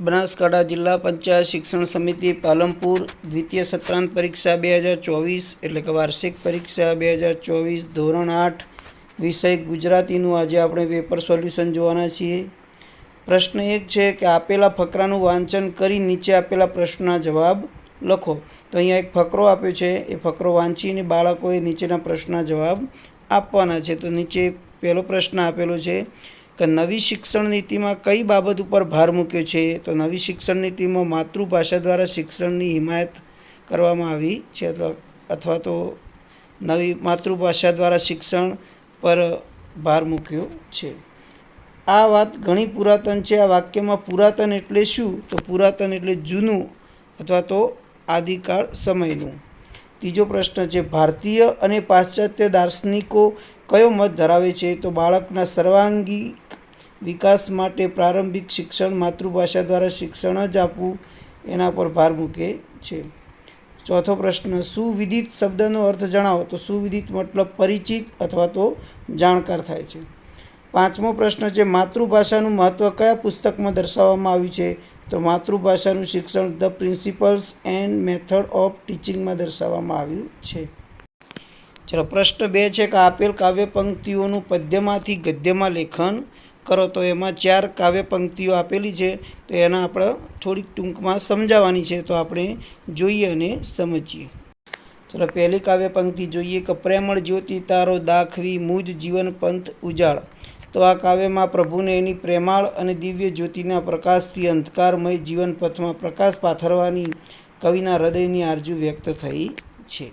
બનાસકાંઠા જિલ્લા પંચાયત શિક્ષણ સમિતિ પાલનપુર દ્વિતીય સત્રાંત પરીક્ષા બે હજાર ચોવીસ એટલે કે વાર્ષિક પરીક્ષા બે હજાર ચોવીસ ધોરણ આઠ વિષય ગુજરાતીનું આજે આપણે પેપર સોલ્યુશન જોવાના છીએ. પ્રશ્ન એક છે કે આપેલા ફકરાનું વાંચન કરી નીચે આપેલા પ્રશ્નના જવાબ લખો. તો અહીંયા એક ફકરો આપ્યો છે, એ ફકરો વાંચીને બાળકોએ નીચેના પ્રશ્નના જવાબ આપવાના છે. તો નીચે પહેલો પ્રશ્ન આપેલો છે કે નવી શિક્ષણ નીતિમાં કઈ બાબત ઉપર ભાર મૂક્યો છે? તો નવી શિક્ષણ નીતિમાં માતૃભાષા દ્વારા શિક્ષણની હિમાયત કરવામાં આવી છે અથવા અથવા તો નવી માતૃભાષા દ્વારા શિક્ષણ પર ભાર મૂક્યો છે. આ વાત ઘણી પુરાતન છે. આ વાક્યમાં પુરાતન એટલે શું? તો પુરાતન એટલે જૂનું અથવા તો આદિકાળ સમયનું. ત્રીજો પ્રશ્ન છે, ભારતીય અને પાશ્ચાત્ય દાર્શનિકો કયો મત ધરાવે છે? તો બાળકના સર્વાંગી વિકાસ માટે પ્રારંભિક શિક્ષણ માતૃભાષા દ્વારા શિક્ષણ જ આપવું એના પર ભાર મૂકે છે. ચોથો પ્રશ્ન, સુવિદિત શબ્દનો અર્થ જણાવો. તો સુવિદિત મતલબ પરિચિત અથવા તો જાણકાર થાય છે. પાંચમો પ્રશ્ન છે, માતૃભાષાનું મહત્ત્વ કયા પુસ્તકમાં દર્શાવવામાં આવ્યું છે? તો માતૃભાષાનું શિક્ષણ the principles and method of ટીચિંગમાં દર્શાવવામાં આવ્યું છે. ચલો, પ્રશ્ન બે છે કે આપેલ કાવ્ય પંક્તિઓનું પદ્યમાંથી ગદ્યમાં લેખન કરો તો એમાં ચાર કાવ્ય પંક્તિઓ આપેલી છે, તો એના આપણે થોડીક ટૂંકમાં સમજાવવાની છે, તો આપણે જોઈએ અને સમજીએ. ચલો, પહેલી કાવ્ય પંક્તિ જોઈએ. કે પ્રેમળ જ્યોતિ તારો દાખવી, મુજ જીવન પંથ ઉજાળ. તો આ કાવ્યમાં પ્રભુને એની પ્રેમાળ અને દિવ્ય જ્યોતિના પ્રકાશથી અંધકારમય જીવન પથમાં પ્રકાશ પાથરવાની કવિના હૃદયની આરજુ વ્યક્ત થઈ છે.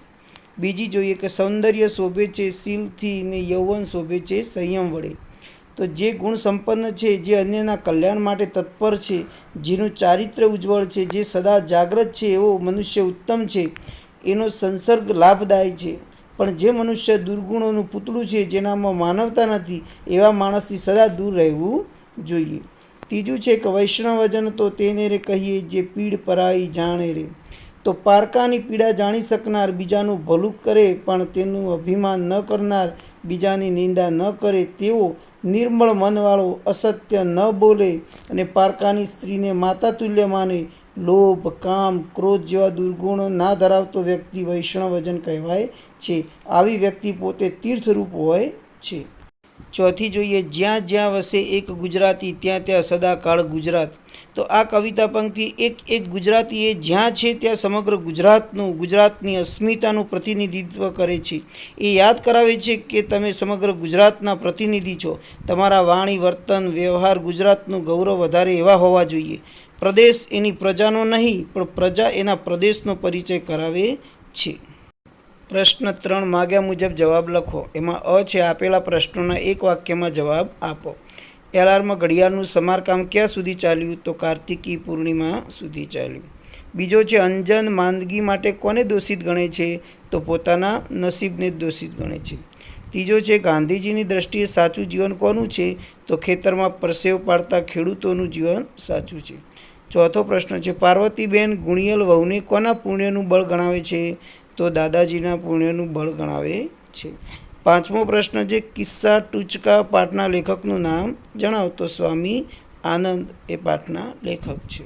બીજી જોઈએ કે સૌંદર્ય શોભે છે, શીલથી ને યૌવન શોભે છે, સંયમ વડે. તો જે ગુણ સંપન્ન છે, જે અન્યના કલ્યાણ માટે તત્પર છે, જેનું ચારિત્ર્ય ઉજ્જવળ છે, જે સદા જાગ્રત છે, એવો મનુષ્ય ઉત્તમ છે, એનો સંસર્ગ લાભદાયી છે. પણ જે મનુષ્ય દુર્ગુણોનું પૂતળું છે, જેનામાં માનવતા નથી, એવા માણસથી સદા દૂર રહેવું જોઈએ. ત્રીજું છે કે વૈષ્ણવજન તો તેને રે કહીએ જે પીડ પરાઈ જાણે રે. તો પારકાની પીડા જાણી શકનાર બીજાનું ભલું કરે, પણ તેનું અભિમાન ન કરનાર બીજાની નિંદા ન કરે તેવો નિર્મળ મનવાળો, અસત્ય ન બોલે અને પારકાની સ્ત્રીને માતા તુલ્ય માને. લોભ, કામ, ક્રોધ જેવા દુર્ગુણો ના ધરાવતો વ્યક્તિ વૈષ્ણવજન કહેવાય છે. આવી વ્યક્તિ પોતે તીર્થરૂપ હોય છે. ચોથી જોઈએ જ્યાં જ્યાં વસે એક ગુજરાતી, ત્યાં ત્યાં સદાકાળ ગુજરાત. તો આ કવિતા પંક્તિ એક એક ગુજરાતી એ જ્યાં છે ત્યાં સમગ્ર ગુજરાતનું, ગુજરાતની અસ્મિતાનું પ્રતિનિધિત્વ કરે છે. એ યાદ કરાવે છે કે તમે સમગ્ર ગુજરાતના પ્રતિનિધિ છો. તમારા વાણી, વર્તન, વ્યવહાર ગુજરાતનું ગૌરવ વધારે એવા હોવા જોઈએ. પ્રદેશ એની પ્રજાનો નહીં, પણ પ્રજા એના પ્રદેશનો પરિચય કરાવે છે. પ્રશ્ન ત્રણ માગ્યા મુજબ જવાબ લખો. એમાં અ છે, આપેલા પ્રશ્નોના એક વાક્યમાં જવાબ આપો. એલાર્મ ઘડિયાળનું સમારકામ ક્યાં સુધી ચાલ્યું? તો કાર્તિકી પૂર્ણિમા સુધી ચાલ્યું. બીજો છે, અંજન માંદગી માટે કોને દોષિત ગણે છે? તો પોતાના નસીબને જ દોષિત ગણે છે. ત્રીજો છે, ગાંધીજીની દ્રષ્ટિએ સાચું જીવન કોનું છે? તો ખેતરમાં પરસેવ પાડતા ખેડૂતોનું જીવન સાચું છે. ચોથો પ્રશ્ન છે, પાર્વતીબેન ગુણિયલ વહુને કોના પુણ્યનું બળ ગણાવે છે? તો દાદાજીના પુણ્યનું બળ ગણાવે છે. પાંચમો પ્રશ્ન જે કિસ્સા ટૂચકા પાઠના લેખકનું નામ જણાવો તો સ્વામી આનંદ એ પાઠના લેખક છે.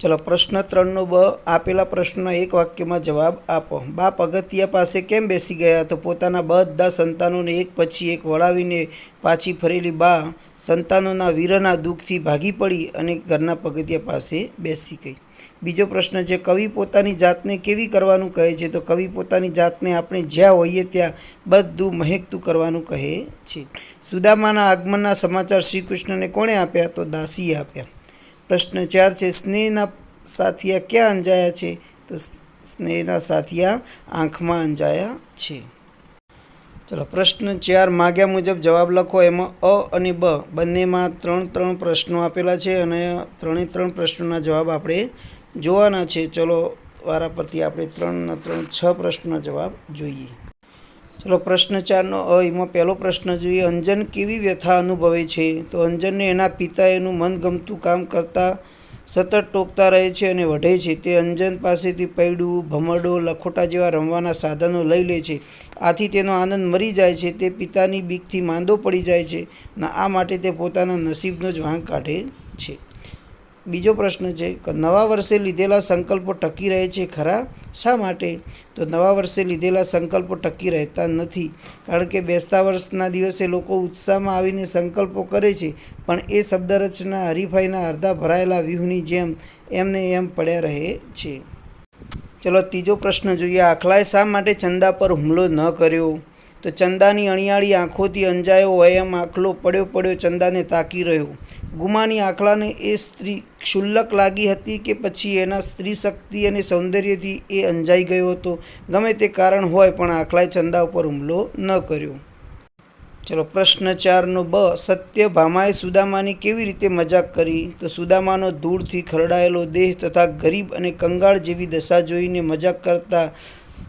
ચલો, પ્રશ્ન ત્રણનો બ, આપેલા પ્રશ્નનો એક વાક્યમાં જવાબ આપો. બાપ અગત્યા પાસે કેમ બેસી ગયા તો પોતાના બધા સંતાનોને એક પછી એક વળાવીને પાછી ફરેલી બા સંતાનોના વીરના દુઃખથી ભાગી પડી અને ઘરના પગથિયા પાસે બેસી ગઈ. બીજો પ્રશ્ન છે, કવિ પોતાની જાતને કેવી કરવાનું કહે છે? તો કવિ પોતાની જાતને આપણે જ્યાં હોઈએ ત્યાં બધું મહેકતું કરવાનું કહે છે. સુદામાના આગમનના સમાચાર શ્રી કૃષ્ણને કોણે આપ્યા? તો દાસીએ આપ્યા. પ્રશ્ન ચાર છે, સ્નેહના સાથિયા ક્યાં અંજાયા છે? તો સ્નેહના સાથિયા આંખમાં અંજાયા છે. ચલો, પ્રશ્ન ચાર માગ્યા મુજબ જવાબ લખો. એમાં અ અને બ બંનેમાં ત્રણ ત્રણ પ્રશ્નો આપેલા છે અને ત્રણે ત્રણ પ્રશ્નોના જવાબ આપણે જોવાના છે. ચલો વારા પરથી આપણે ત્રણના ત્રણ છ પ્રશ્નના જવાબ જોઈએ. ચલો પ્રશ્ન ચારનો અ, એમાં પહેલો પ્રશ્ન જોઈએ. અંજન કેવી વ્યથા અનુભવે છે? તો અંજનને એના પિતા એનું મનગમતું કામ કરતા સતત ટોકતા રહે છે અને વઢે છે. તે અંજન પાસેથી પૈડું, ભમરડો, લખોટા જેવા રમવાના સાધનો લઈ લે છે. આથી તેનો આનંદ મરી જાય છે. તે પિતાની બીકથી માંદો પડી જાય છે અને આ માટે તે પોતાના નસીબનો જ વાંક કાઢે છે. બીજો પ્રશ્ન છે કે નવા વર્ષે લીધેલા સંકલ્પો ટકી રહે છે ખરા? શા માટે? તો નવા વર્ષે લીધેલા સંકલ્પો ટકી રહેતા નથી. કારણ કે બેસતા વર્ષના દિવસે લોકો ઉત્સાહમાં આવીને સંકલ્પો કરે છે, પણ એ શબ્દરચના હરીફાઈના અડધા ભરાયેલા વ્યૂહની જેમ એમને એમ પડ્યા રહે છે. ચલો, ત્રીજો પ્રશ્ન જોઈએ. આખલાએ શા માટે ચંદા પર હુમલો ન કર્યો? તો ચંદાની અણિયાળી આંખોથી અંજાયો હોય એમ આખલો પડ્યો પડ્યો ચંદાને તાકી રહ્યો. ગુમાની આખલાને એ સ્ત્રી ક્ષુલ્લક લાગી હતી કે પછી એના સ્ત્રી શક્તિ અને સૌંદર્યથી એ અંજાઈ ગયો હતો. ગમે તે કારણ હોય પણ આખલાએ ચંદા ઉપર હુમલો ન કર્યો. ચલો, પ્રશ્ન ચારનો બ, સત્ય ભામાએ સુદામાની કેવી રીતે મજાક કરી? તો સુદામાનો ધૂળથી ખરડાયેલો દેહ તથા ગરીબ અને કંગાળ જેવી દશા જોઈને મજાક કરતા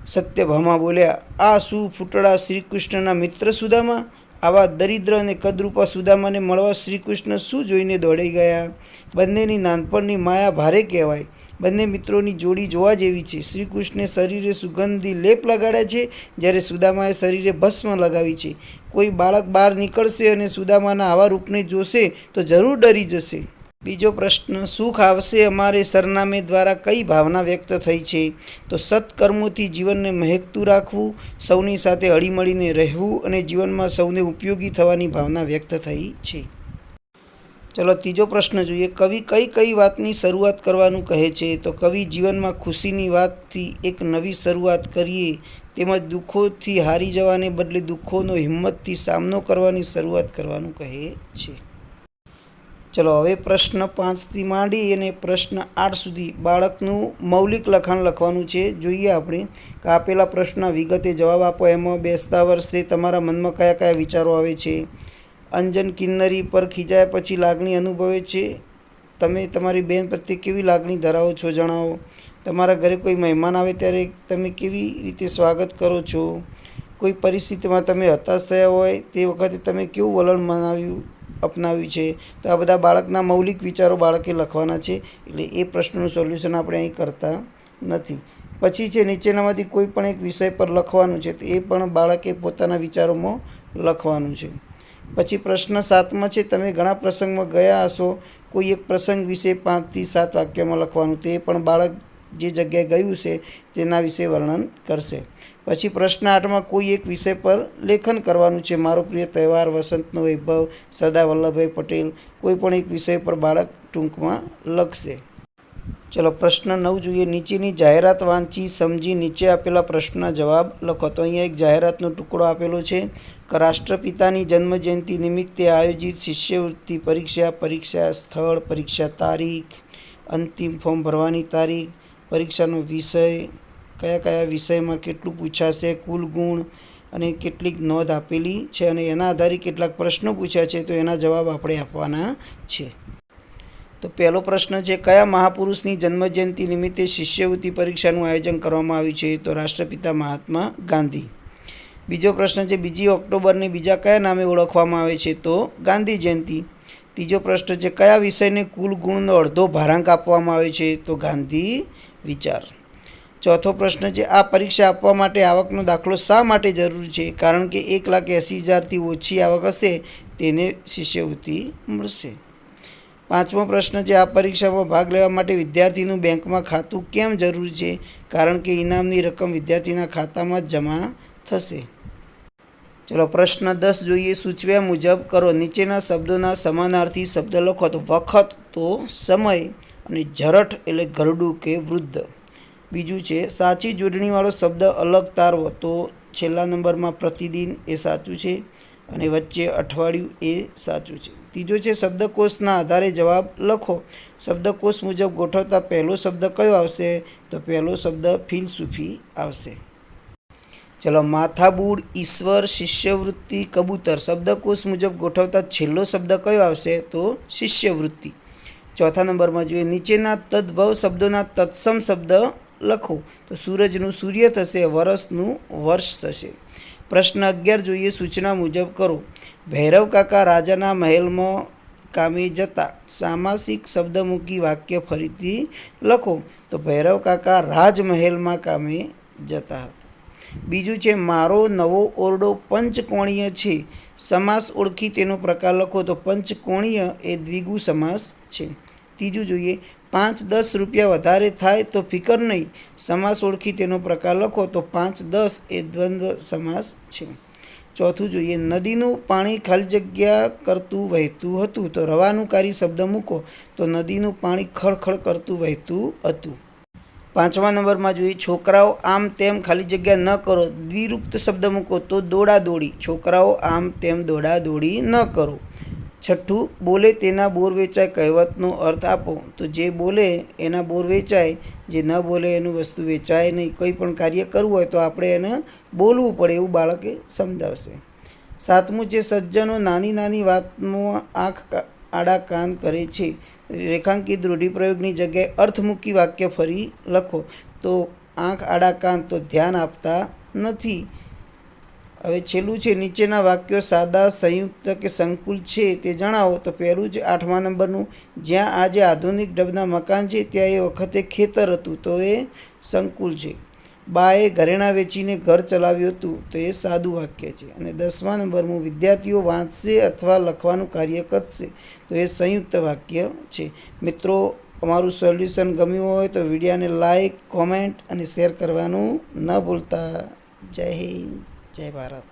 સત્યભામા બોલ્યા, આ શું ફૂટડા શ્રીકૃષ્ણના મિત્ર સુદામા? આવા દરિદ્ર અને કદરૂપા સુદામાને મળવા શ્રીકૃષ્ણ શું જોઈને દોડી ગયા? બંનેની નાનપણની માયા ભારે કહેવાય. બંને મિત્રોની જોડી જોવા જેવી છે. શ્રીકૃષ્ણે શરીરે સુગંધી લેપ લગાડ્યા છે, જ્યારે સુદામાએ શરીરે ભસ્મ લગાવી છે. કોઈ બાળક બહાર નીકળશે અને સુદામાના આવા રૂપને જોશે તો જરૂર ડરી જશે. બીજો પ્રશ્ન, સુખ આવશે અમારે સરનામે દ્વારા કઈ ભાવના વ્યક્ત થઈ છે? તો સત્કર્મોથી જીવનને મહેકતું રાખવું, સૌની સાથે હળીમળીને રહેવું અને જીવનમાં સૌને ઉપયોગી થવાની ભાવના વ્યક્ત થઈ છે. ચલો, ત્રીજો પ્રશ્ન જોઈએ. કવિ કઈ કઈ વાતની શરૂઆત કરવાનું કહે છે? તો કવિ, જીવનમાં ખુશીની વાતથી એક નવી શરૂઆત કરીએ, તેમજ દુઃખોથી હારી જવાને બદલે દુઃખોનો હિંમતથી સામનો કરવાની શરૂઆત કરવાનું કહે છે. ચલો હવે પ્રશ્ન પાંચથી માંડી અને પ્રશ્ન આઠ સુધી બાળકનું મૌલિક લખાણ લખવાનું છે. જોઈએ આપણે કે આપેલા પ્રશ્ન વિગતે જવાબ આપો. એમાં બેસતા વર્ષે તમારા મનમાં કયા કયા વિચારો આવે છે? અંજન કિન્નરી પર ખીજાયા પછી લાગણી અનુભવે છે? તમે તમારી બેન પ્રત્યે કેવી લાગણી ધરાવો છો જણાવો. તમારા ઘરે કોઈ મહેમાન આવે ત્યારે તમે કેવી રીતે સ્વાગત કરો છો? કોઈ પરિસ્થિતિમાં તમે હતાશ થયા હોય તે વખતે તમે કેવું વલણ મનાવ્યું? અપનાવ્યું છે. તો આ બધા બાળકના મૌલિક વિચારો બાળકે લખવાના છે. એટલે એ પ્રશ્નનું સોલ્યુશન આપણે અહીં કરતા નથી. પછી છે, નીચેનામાંથી કોઈ પણ એક વિષય પર લખવાનું છે, તો એ પણ બાળકે પોતાના વિચારોમાં લખવાનું છે. પછી પ્રશ્ન સાતમાં છે, તમે ઘણા પ્રસંગમાં ગયા હશો, કોઈ એક પ્રસંગ વિશે પાંચથી સાત વાક્યમાં લખવાનું, તે પણ બાળક જે જગ્યાએ ગયું છે, તેના વિશે વર્ણન કરશે. પછી પ્રશ્ન આઠમાં કોઈ એક વિષય પર લેખન કરવાનું છે. મારો પ્રિય તહેવાર વસંતનો વૈભવ, સરદાર વલ્લભભાઈ પટેલ, કોઈ પણ એક વિષય પર બાળક ટૂંકમાં લખશે. ચલો, પ્રશ્ન નવ જોઈએ. નીચેની જાહેરાત વાંચી સમજી નીચે આપેલા પ્રશ્નના જવાબ લખો. તો અહીંયા એક જાહેરાતનો ટુકડો આપેલો છે. રાષ્ટ્રપિતાની જન્મજયંતિ નિમિત્તે આયોજિત શિષ્યવૃત્તિ પરીક્ષા પરીક્ષા સ્થળ, પરીક્ષા તારીખ, અંતિમ ફોર્મ ભરવાની તારીખ, પરીક્ષાનો વિષય કયા કયા વિષયમાં કેટલું પૂછાશે, કુલ ગુણ અને કેટલીક નોંધ આપેલી છે અને એના આધારે કેટલાક પ્રશ્નો પૂછ્યા છે તો એના જવાબ આપણે આપવાના છે. તો પહેલો પ્રશ્ન છે, કયા મહાપુરુષની જન્મજયંતિ નિમિત્તે શિષ્યવૃત્તિ પરીક્ષાનું આયોજન કરવામાં આવ્યું છે તો રાષ્ટ્રપિતા મહાત્મા ગાંધી. બીજો પ્રશ્ન છે, બીજી ઓક્ટોબરને બીજા કયા નામે ઓળખવામાં આવે છે તો ગાંધી જયંતિ. ત્રીજો પ્રશ્ન છે, કયા વિષયને કુલ ગુણનો અડધો ભારાંક આપવામાં આવે છે તો ગાંધી વિચાર. ચોથો પ્રશ્ન છે, આ પરીક્ષા આપવા માટે આવકનો દાખલો શા માટે જરૂરી છે? કારણ કે એક લાખ એંસી હજારથી ઓછી આવક હશે, તેને શિષ્યવૃત્તિ મળશે. પાંચમો પ્રશ્ન છે, આ પરીક્ષામાં ભાગ લેવા માટે વિદ્યાર્થીનું બેંકમાં ખાતું કેમ જરૂરી છે? કારણ કે ઇનામની રકમ વિદ્યાર્થીના ખાતામાં જમા થશે. ચલો, પ્રશ્ન દસ જોઈએ. સૂચવ્યા મુજબ કરો. નીચેના શબ્દોના સમાનાર્થી શબ્દ લખો તો વખત, તો સમય અને જરઠ એટલે ગરડું કે વૃદ્ધ. બીજું છે, સાચી જોડણીવાળો શબ્દ અલગ તારવો. તો છેલ્લા નંબરમાં પ્રતિદિન એ સાચું છે અને વચ્ચે અઠવાડિયું એ સાચું છે. ત્રીજો છે, શબ્દકોશના આધારે જવાબ લખો. શબ્દકોશ મુજબ ગોઠવતા પહેલો શબ્દ કયો આવશે? તો પહેલો શબ્દ ફિલસૂફી આવશે. ચલો, માથાબૂડ, ઈશ્વર, શિષ્યવૃત્તિ, કબૂતર. શબ્દકોશ મુજબ ગોઠવતા છેલ્લો શબ્દ કયો આવશે? તો શિષ્યવૃત્તિ. ચોથા નંબરમાં જોઈએ, નીચેના તદ્ભવ શબ્દોના તત્સમ શબ્દ લખો. તો સૂરજનું સૂર્ય થશે, વરસનું વર્ષ થશે. પ્રશ્ન અગિયાર, જોઈએ સૂચના મુજબ કરો. ભૈરવ કાકા રાજાના મહેલમાં કામે જતા સામાસિક શબ્દ મૂકી વાક્ય ફરીથી લખો. તો ભૈરવ કાકા રાજમહેલમાં કામે જતા હતા. બીજું છે, મારો નવો ઓરડો પંચકોણીય છે. સમાસ ઓળખી તેનો પ્રકાર લખો. તો પંચકોણીય એ દ્વિગુ સમાસ છે. ત્રીજું જોઈએ પાંચ દસ રૂપિયા વધારે થાય તો ફિકર નહીં. સમાસ ઓળખી તેનો પ્રકાર લખો. તો પાંચ દસ એ દ્વંદ્વ સમાસ છે. ચોથું જોઈએ. નદીનું પાણી ખાલી જગ્યા કરતું વહેતું હતું. તો રવાનુકારી શબ્દ મૂકો. તો નદીનું પાણી ખળખળ કરતું વહેતું હતું. પાંચમા નંબરમાં જોઈએ. છોકરાઓ આમ તેમ ખાલી જગ્યા ન કરો. દ્વિરૂપ્ત શબ્દ મૂકો તો દોડા દોડી છોકરાઓ આમ તેમ દોડા દોડી ન કરો. છઠ્ઠું, બોલે તેના બોર વેચાય કહેવતનો અર્થ આપો. તો જે બોલે એના બોર વેચાય, જે ન બોલે એનું વસ્તુ વેચાય નહીં. કોઈ પણ કાર્ય કરવું હોય તો આપણે એને બોલવું પડે એવું બાળકે સમજાવશે. સાતમું, જે સજ્જનો નાની નાની વાતમાં આંખ આડા કાન કરે છે. રેખાંકિત રૂઢિપ્રયોગની જગ્યાએ અર્થ મૂકી વાક્ય ફરી લખો. તો આંખ, આડા કાન તો ધ્યાન આપતા નથી. હવે છેલ્લું છે, નીચેના વાક્યો સાદા, સંયુક્ત કે સંકુલ છે તે જણાવો. તો પહેલું જ આઠમા નંબરનું, જ્યાં આજે આધુનિક ઢબના મકાન છે, ત્યાં એ વખતે ખેતર હતું, તો એ સંકુલ છે. બાએ ઘરેણાં વેચીને ઘર ચલાવ્યું હતું, તો એ સાદું વાક્ય છે. અને દસમા નંબરનું, વિદ્યાર્થીઓ વાંચશે અથવા લખવાનું કાર્ય કરશે, તો એ સંયુક્ત વાક્ય છે. મિત્રો, અમારું સોલ્યુશન ગમ્યું હોય તો વિડીયોને લાઇક કોમેન્ટ અને શેર કરવાનું ન ભૂલતા. જય હિન્દ. જય ભારત